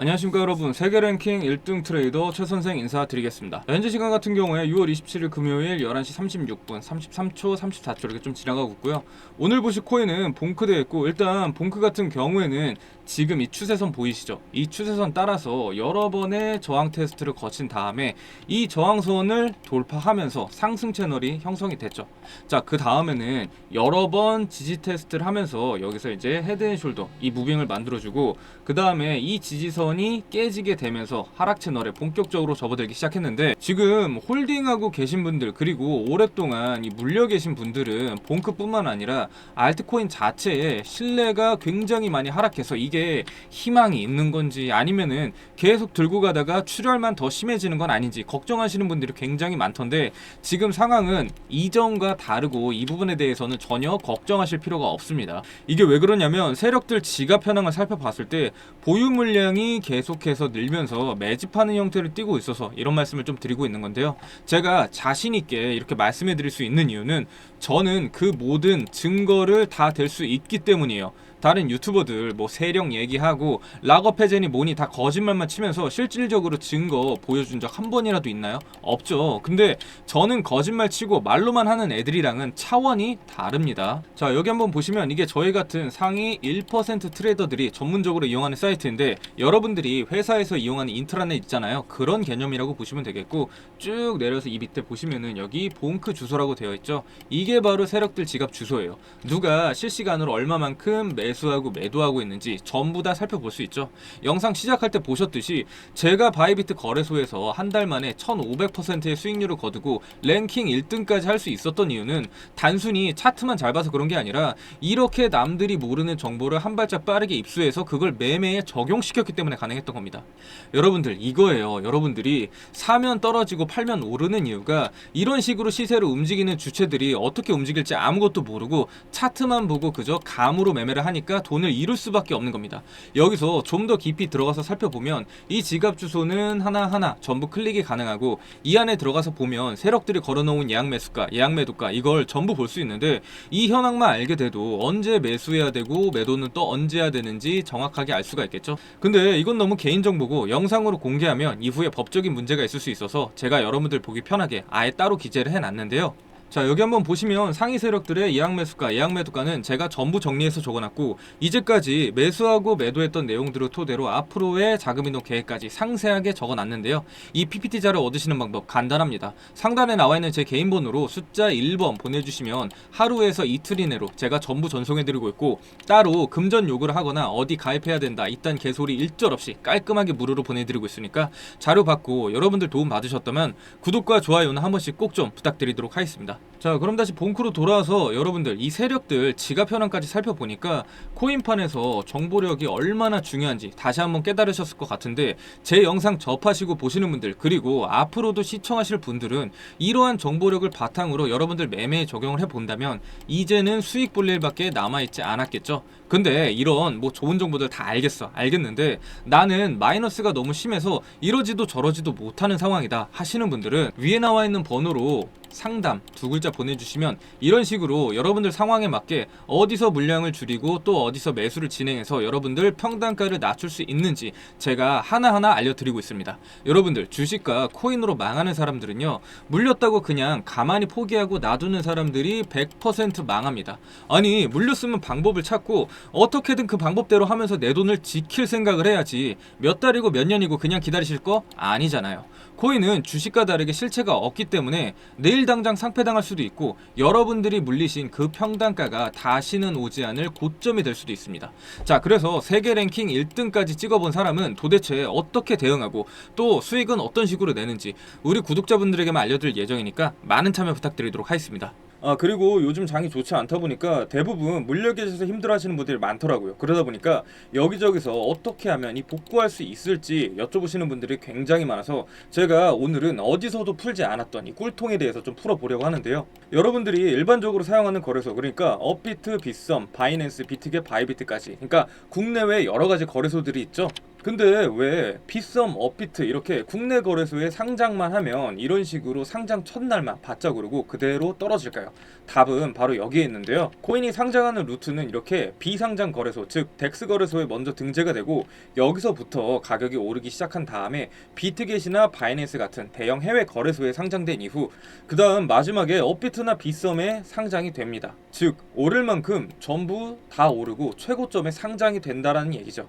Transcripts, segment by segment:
안녕하십니까 여러분. 세계 랭킹 1등 트레이더 최선생 인사드리겠습니다. 현재 시간 같은 경우에 6월 27일 금요일 11시 36분 33초 34초 이렇게 좀 지나가고 있고요. 오늘 보실 코인은 봉크 되어 있고 일단 봉크 같은 경우에는 지금 이 추세선 보이시죠? 이 추세선 따라서 여러 번의 저항 테스트를 거친 다음에 이 저항선을 돌파하면서 상승 채널이 형성이 됐죠. 자 그 다음에는 여러 번 지지 테스트를 하면서 여기서 이제 헤드 앤 숄더 이 무빙을 만들어주고 그 다음에 이 지지선이 깨지게 되면서 하락 채널에 본격적으로 접어들기 시작했는데 지금 홀딩하고 계신 분들 그리고 오랫동안 이 물려 계신 분들은 봉크뿐만 아니라 알트코인 자체에 신뢰가 굉장히 많이 하락해서 이게 희망이 있는 건지 아니면은 계속 들고 가다가 출혈만 더 심해지는 건 아닌지 걱정하시는 분들이 굉장히 많던데 지금 상황은 이전과 다르고 이 부분에 대해서는 전혀 걱정하실 필요가 없습니다. 이게 왜 그러냐면 세력들 지갑 현황을 살펴봤을 때 보유 물량이 계속해서 늘면서 매집하는 형태를 띠고 있어서 이런 말씀을 좀 드리고 있는 건데요. 제가 자신 있게 이렇게 말씀해 드릴 수 있는 이유는 저는 그 모든 증거를 다댈수 있기 때문이에요. 다른 유튜버들 뭐 세력 얘기하고 락업 해제니 뭐니 다 거짓말만 치면서 실질적으로 증거 보여준 적 한 번이라도 있나요? 없죠. 근데 저는 거짓말 치고 말로만 하는 애들이랑은 차원이 다릅니다. 자 여기 한번 보시면 이게 저희 같은 상위 1% 트레이더들이 전문적으로 이용하는 사이트인데 여러분들이 회사에서 이용하는 인트라넷 있잖아요. 그런 개념이라고 보시면 되겠고 쭉 내려서 이 밑에 보시면은 여기 봉크 주소라고 되어 있죠. 이게 바로 세력들 지갑 주소예요. 누가 실시간으로 얼마만큼 매 수하고 매도하고 있는지 전부 다 살펴볼 수 있죠. 영상 시작할 때 보셨듯이 제가 바이비트 거래소에서 한 달 만에 1500%의 수익률을 거두고 랭킹 1등까지 할 수 있었던 이유는 단순히 차트만 잘 봐서 그런 게 아니라 이렇게 남들이 모르는 정보를 한 발짝 빠르게 입수해서 그걸 매매에 적용시켰기 때문에 가능했던 겁니다. 여러분들 이거예요. 여러분들이 사면 떨어지고 팔면 오르는 이유가 이런 식으로 시세를 움직이는 주체들이 어떻게 움직일지 아무것도 모르고 차트만 보고 그저 감으로 매매를 하니까 돈을 잃을 수밖에 없는 겁니다. 여기서 좀 더 깊이 들어가서 살펴보면 이 지갑 주소는 하나하나 전부 클릭이 가능하고 이 안에 들어가서 보면 세력들이 걸어놓은 예약 매수가, 예약 매도가 이걸 전부 볼 수 있는데 이 현황만 알게 돼도 언제 매수해야 되고 매도는 또 언제 해야 되는지 정확하게 알 수가 있겠죠. 근데 이건 너무 개인 정보고 영상으로 공개하면 이후에 법적인 문제가 있을 수 있어서 제가 여러분들 보기 편하게 아예 따로 기재를 해놨는데요. 자 여기 한번 보시면 상위 세력들의 예약 매수가, 예약 매도가는 제가 전부 정리해서 적어놨고 이제까지 매수하고 매도했던 내용들을 토대로 앞으로의 자금 이동 계획까지 상세하게 적어놨는데요. 이 PPT 자료 얻으시는 방법 간단합니다. 상단에 나와 있는 제 개인 번호로 숫자 1번 보내주시면 하루에서 이틀 이내로 제가 전부 전송해드리고 있고 따로 금전 요구를 하거나 어디 가입해야 된다 이딴 개소리 일절 없이 깔끔하게 무료로 보내드리고 있으니까 자료 받고 여러분들 도움 받으셨다면 구독과 좋아요는 한 번씩 꼭 좀 부탁드리도록 하겠 자 그럼 다시 본크로 돌아와서 여러분들 이 세력들 지갑 현황까지 살펴보니까 코인판에서 정보력이 얼마나 중요한지 다시 한번 깨달으셨을 것 같은데 제 영상 접하시고 보시는 분들 그리고 앞으로도 시청하실 분들은 이러한 정보력을 바탕으로 여러분들 매매에 적용을 해본다면 이제는 수익 볼 일밖에 남아있지 않았겠죠 근데 이런 뭐 좋은 정보들 다 알겠어 알겠는데 나는 마이너스가 너무 심해서 이러지도 저러지도 못하는 상황이다 하시는 분들은 위에 나와 있는 번호로 상담 두 글자 보내주시면 이런 식으로 여러분들 상황에 맞게 어디서 물량을 줄이고 또 어디서 매수를 진행해서 여러분들 평단가를 낮출 수 있는지 제가 하나하나 알려드리고 있습니다. 여러분들 주식과 코인으로 망하는 사람들은요 물렸다고 그냥 가만히 포기하고 놔두는 사람들이 100% 망합니다. 아니 물렸으면 방법을 찾고 어떻게든 그 방법대로 하면서 내 돈을 지킬 생각을 해야지 몇 달이고 몇 년이고 그냥 기다리실 거 아니잖아요. 코인은 주식과 다르게 실체가 없기 때문에 내일 당장 상패당할 수도 있고 여러분들이 물리신 그 평단가가 다시는 오지 않을 고점이 될 수도 있습니다. 자, 그래서 세계 랭킹 1등까지 찍어본 사람은 도대체 어떻게 대응하고 또 수익은 어떤 식으로 내는지 우리 구독자분들에게만 알려드릴 예정이니까 많은 참여 부탁드리도록 하겠습니다. 아 그리고 요즘 장이 좋지 않다 보니까 대부분 물려 계셔서 힘들어하시는 분들이 많더라고요. 그러다 보니까 여기저기서 어떻게 하면 이 복구할 수 있을지 여쭤보시는 분들이 굉장히 많아서 제가 오늘은 어디서도 풀지 않았던 이 꿀통에 대해서 좀 풀어보려고 하는데요. 여러분들이 일반적으로 사용하는 거래소 그러니까 업비트, 빗썸, 바이낸스, 비트겟, 바이비트까지 그러니까 국내외 여러 가지 거래소들이 있죠. 근데 왜 비썸, 업비트 이렇게 국내 거래소에 상장만 하면 이런 식으로 상장 첫날만 바짝 오르고 그대로 떨어질까요? 답은 바로 여기에 있는데요. 코인이 상장하는 루트는 이렇게 비상장 거래소, 즉 덱스 거래소에 먼저 등재가 되고 여기서부터 가격이 오르기 시작한 다음에 비트겟이나 바이낸스 같은 대형 해외 거래소에 상장된 이후 그 다음 마지막에 업비트나 비썸에 상장이 됩니다. 즉 오를 만큼 전부 다 오르고 최고점에 상장이 된다라는 얘기죠.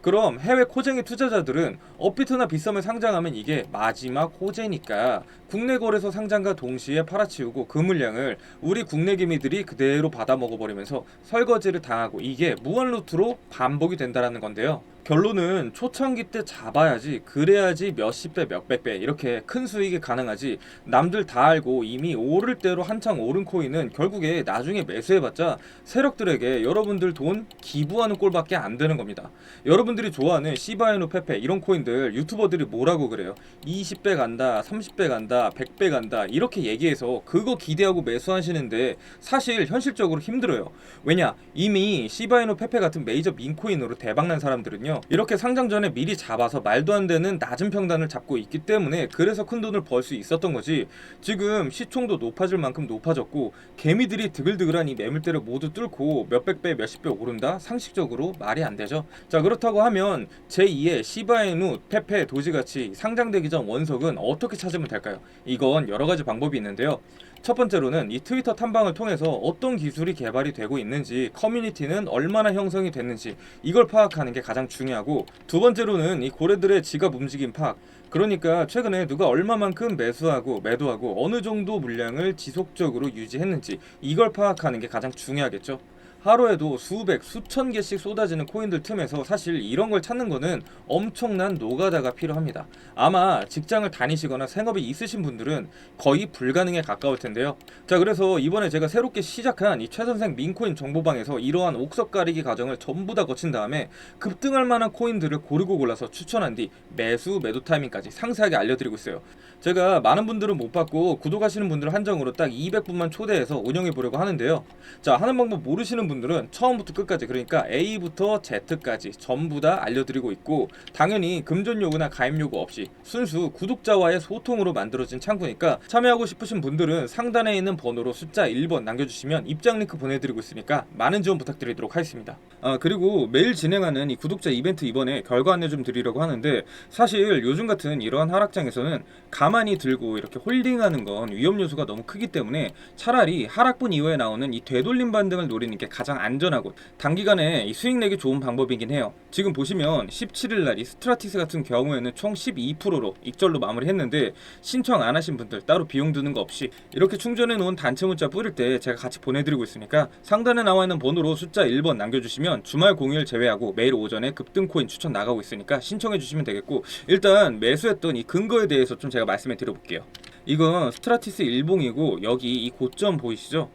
그럼 해외 코쟁이 투자자들은 업비트나 비썸에 상장하면 이게 마지막 호재니까 국내 거래소 상장과 동시에 팔아치우고 그 물량을 우리 국내 기미들이 그대로 받아 먹어버리면서 설거지를 당하고 이게 무한 루트로 반복이 된다라는 건데요. 결론은 초창기 때 잡아야지 그래야지 몇십 배 몇백 배 이렇게 큰 수익이 가능하지 남들 다 알고 이미 오를 대로 한창 오른 코인은 결국에 나중에 매수해봤자 세력들에게 여러분들 돈 기부하는 꼴밖에 안 되는 겁니다 여러분 들이 좋아하는 시바이누 페페 이런 코인들 유튜버들이 뭐라고 그래요? 20배 간다 30배 간다 100배 간다 이렇게 얘기해서 그거 기대하고 매수하시는데 사실 현실적으로 힘들어요. 왜냐? 이미 시바이누 페페 같은 메이저 민코인으로 대박난 사람들은요 이렇게 상장 전에 미리 잡아서 말도 안 되는 낮은 평단을 잡고 있기 때문에 그래서 큰 돈을 벌 수 있었던 거지. 지금 시총도 높아질 만큼 높아졌고 개미들이 드글드글한 이 매물대를 모두 뚫고 몇백 배 몇십 배 오른다? 상식적으로 말이 안 되죠. 자 그렇다고 하면 제2의 시바이누 페페 도지같이 상장되기 전 원석은 어떻게 찾으면 될까요? 이건 여러 가지 방법이 있는데요. 첫 번째로는 이 트위터 탐방을 통해서 어떤 기술이 개발이 되고 있는지 커뮤니티는 얼마나 형성이 됐는지 이걸 파악하는 게 가장 중요하고 두 번째로는 이 고래들의 지갑 움직임 파악. 그러니까 최근에 누가 얼마만큼 매수하고 매도하고 어느 정도 물량을 지속적으로 유지했는지 이걸 파악하는 게 가장 중요하겠죠. 하루에도 수백, 수천 개씩 쏟아지는 코인들 틈에서 사실 이런 걸 찾는 거는 엄청난 노가다가 필요합니다. 아마 직장을 다니시거나 생업이 있으신 분들은 거의 불가능에 가까울 텐데요. 자, 그래서 이번에 제가 새롭게 시작한 이 최선생 민코인 정보방에서 이러한 옥석 가리기 과정을 전부 다 거친 다음에 급등할 만한 코인들을 고르고 골라서 추천한 뒤 매수, 매도 타이밍까지 상세하게 알려드리고 있어요. 제가 많은 분들은 못 받고 구독하시는 분들 한정으로 딱 200분만 초대해서 운영해 보려고 하는데요. 자, 하는 방법 모르시는 분들은 처음부터 끝까지 그러니까 A부터 Z까지 전부 다 알려드리고 있고 당연히 금전 요구나 가입 요구 없이 순수 구독자와의 소통으로 만들어진 창구니까 참여하고 싶으신 분들은 상단에 있는 번호로 숫자 1번 남겨주시면 입장 링크 보내드리고 있으니까 많은 지원 부탁드리도록 하겠습니다. 아 그리고 매일 진행하는 이 구독자 이벤트 이번에 결과 안내 좀 드리려고 하는데 사실 요즘 같은 이러한 하락장에서는 가만히 들고 이렇게 홀딩하는 건 위험 요소가 너무 크기 때문에 차라리 하락분 이후에 나오는 이 되돌림 반등을 노리는 게 가장 안전하고 단기간에 이 수익 내기 좋은 방법이긴 해요. 지금 보시면 17일 날 이 스트라티스 같은 경우에는 총 12%로 익절로 마무리했는데 신청 안 하신 분들 따로 비용 드는 거 없이 이렇게 충전해 놓은 단체 문자 뿌릴 때 제가 같이 보내드리고 있으니까 상단에 나와 있는 번호로 숫자 1번 남겨주시면 주말 공휴일 제외하고 매일 오전에 급등 코인 추천 나가고 있으니까 신청해 주시면 되겠고 일단 매수했던 이 근거에 대해서 좀 제가 말씀해 드려볼게요. 이건 스트라티스 일봉이고 여기 이 고점 보이시죠?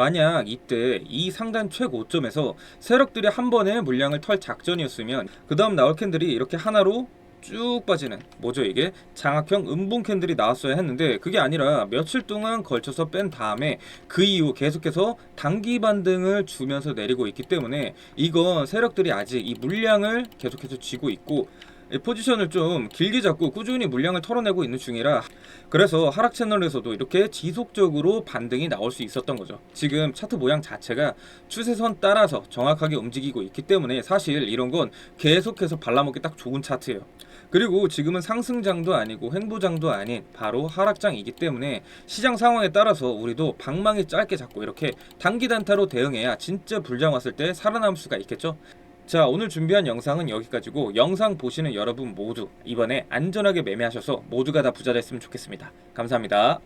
만약 이때 이 상단 최고점에서 세력들이 한 번에 물량을 털 작전이었으면 그 다음 나올 캔들이 이렇게 하나로 쭉 빠지는 뭐죠 이게? 장악형 음봉 캔들이 나왔어야 했는데 그게 아니라 며칠 동안 걸쳐서 뺀 다음에 그 이후 계속해서 단기 반등을 주면서 내리고 있기 때문에 이건 세력들이 아직 이 물량을 계속해서 쥐고 있고 이 포지션을 좀 길게 잡고 꾸준히 물량을 털어내고 있는 중이라 그래서 하락 채널에서도 이렇게 지속적으로 반등이 나올 수 있었던 거죠. 지금 차트 모양 자체가 추세선 따라서 정확하게 움직이고 있기 때문에 사실 이런 건 계속해서 발라먹기 딱 좋은 차트예요. 그리고 지금은 상승장도 아니고 횡보장도 아닌 바로 하락장이기 때문에 시장 상황에 따라서 우리도 방망이 짧게 잡고 이렇게 단기 단타로 대응해야 진짜 불장 왔을 때 살아남을 수가 있겠죠. 자 오늘 준비한 영상은 여기까지고 영상 보시는 여러분 모두 이번에 안전하게 매매하셔서 모두가 다 부자 됐으면 좋겠습니다. 감사합니다.